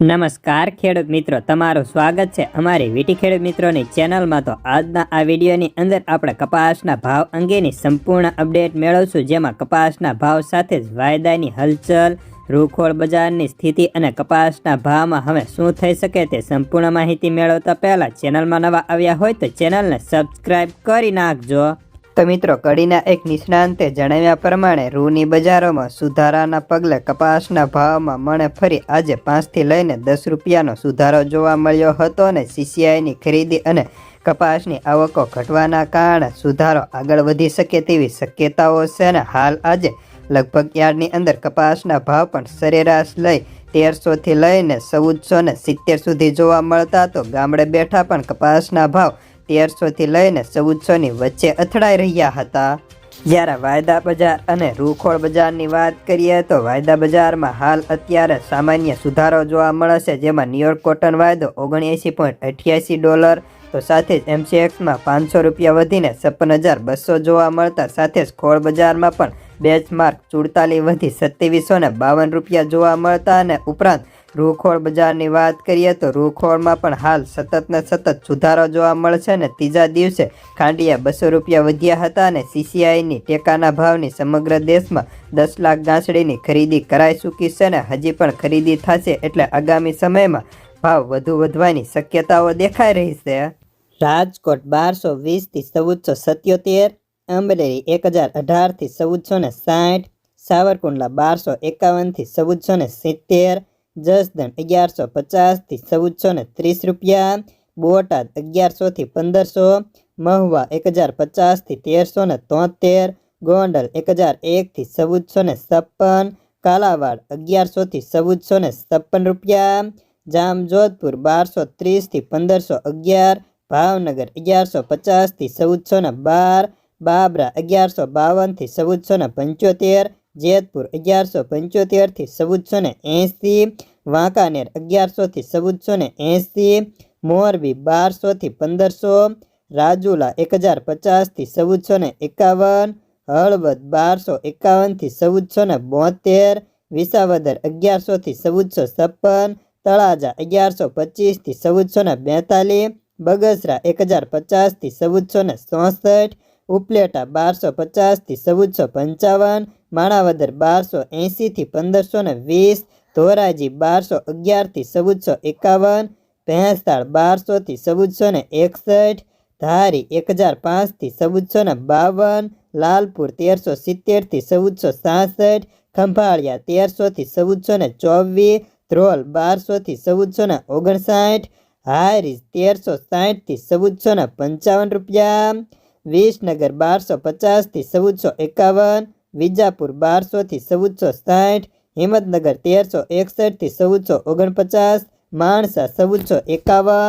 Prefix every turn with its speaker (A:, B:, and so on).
A: નમસ્કાર ખેડૂત મિત્રો, તમારું સ્વાગત છે અમારી વીટી ખેડૂત મિત્રોની ચેનલમાં. તો આજના આ વિડીયોની અંદર આપણે કપાસના ભાવ અંગેની સંપૂર્ણ અપડેટ મેળવશું, જેમાં કપાસના ભાવ સાથે જ વાયદાની હલચલ, રૂખોળ બજારની સ્થિતિ અને કપાસના ભાવમાં હવે શું થઈ શકે તે સંપૂર્ણ માહિતી મેળવતા પહેલાં ચેનલમાં નવા આવ્યા હોય તો ચેનલને સબસ્ક્રાઈબ કરી નાખજો. તો મિત્રો, કડીના એક નિષ્ણાંતે જણાવ્યા પ્રમાણે, રૂની બજારોમાં સુધારાના પગલે કપાસના ભાવમાં મણે ફરી આજે પાંચથી લઈને દસ રૂપિયાનો સુધારો જોવા મળ્યો હતો અને સીસીઆઈની ખરીદી અને કપાસની આવકો ઘટવાના કારણે સુધારો આગળ વધી શકે તેવી શક્યતાઓ છે અને હાલ આજે લગભગ યાર્ડની અંદર કપાસના ભાવ પણ સરેરાશ લઈ તેરસોથી લઈને ચૌદસો ને સિત્તેર સુધી જોવા મળતા તો ગામડે બેઠા પણ કપાસના ભાવ તેરસોથી લઈને ચૌદસોની વચ્ચે અથડાઈ રહ્યા હતા. જ્યારે વાયદા બજાર અને રૂખોળ બજારની વાત કરીએ તો વાયદા બજારમાં હાલ અત્યારે સામાન્ય સુધારો જોવા મળે છે જેમાં ન્યુયોર્ક કોટન વાયદો ઓગણએંસી પોઈન્ટ અઠ્યાસી ડોલર, તો સાથે જ એમસીએક્સમાં પાંચસો રૂપિયા વધીને છપ્પન હજાર બસો જોવા મળતા, સાથે જ ખોળ બજારમાં પણ બેચમાર્ક ચુડતાલીસ વધી સત્યાવીસો ને બાવન રૂપિયા જોવા મળતા અને ઉપરાંત રૂખોળ બજારની વાત કરીએ તો રૂખોળમાં પણ હાલ સતત ને સતત સુધારો જોવા મળશે અને ત્રીજા દિવસે ખાંડિયા બસો રૂપિયા વધ્યા હતા અને સીસીઆઈની ટેકાના ભાવની સમગ્ર દેશમાં દસ લાખ ગાંસડીની ખરીદી કરાઈ ચૂકી છે અને હજી પણ ખરીદી થશે એટલે આગામી સમયમાં ભાવ વધુ વધવાની શક્યતાઓ દેખાઈ રહી છે. રાજકોટ બારસો વીસથી ચૌદસો સત્યોતેર, અમરેલી એક હજાર અઢારથી ચૌદસો ને સાઠ, સાવરકુંડલા બારસો એકાવનથી ચૌદસો ને સિત્તેર જસદણ અગિયારસો પચાસથી ચૌદસો ને ત્રીસ રૂપિયા, બોટાદ અગિયારસોથી પંદરસો, મહુવા એક હજાર પચાસથી તેરસો ને તોતેર, ગોંડલ એક હજાર એકથી ચૌદસો ને છપ્પન, કાલાવાડ અગિયારસોથી ચૌદસો ને છપ્પન રૂપિયા, જામજોધપુર બારસો ત્રીસથી પંદરસો અગિયાર, ભાવનગર અગિયારસો પચાસથી ચૌદસો ને બાર, બાબરા અગિયારસો બાવનથી ચૌદસો ને પંચોતેર જેતપુર અગિયારસો પંચોતેરથી ચૌદસો ને એંસી વાંકાનેર અગિયારસોથી ચૌદસો ને એંસી મોરબી બારસોથી પંદરસો, રાજુલા એક હજાર પચાસથી ચૌદસો ને એકાવન, હળવદ બારસો એકાવનથી ચૌદસો ને બોતેર, વિસાવદર અગિયારસોથી ચૌદસો છપ્પન, તળાજા અગિયારસો પચીસથી ચૌદસો ને બેતાલીસ, બગસરા એક હજાર પચાસથી ચૌદસો ને ચોસઠ ઉપલેટા બારસો પચાસથી ચૌદસો પંચાવન, માણાવદર બારસો એંશીથી પંદરસો ને વીસ, ધોરાજી બારસો અગિયારથી ચૌદસો એકાવન ભેંસતાળ બારસોથી ચૌદસો ને એકસઠ, ધારી એક હજાર પાંચથી ચૌદસો ને બાવન, લાલપુર તેરસો સિત્તેરથી ચૌદસો સાસઠ, ખંભાળિયા તેરસોથી ચૌદસો ને ચોવીસ, ધ્રોલ બારસોથી ચૌદસો ને ઓગણસાઠ, હારીજ તેરસો સાઠથી ચૌદસો ને પંચાવન રૂપિયા વિસનગર બારસો પચાસથી ચૌદસો એકાવન, વિજાપુર બારસોથી ચૌદસો સાઠ, હિંમતનગર તેરસો એકસઠથી ચૌદસો ઓગણપચાસ, માણસા ચૌદસો એકાવન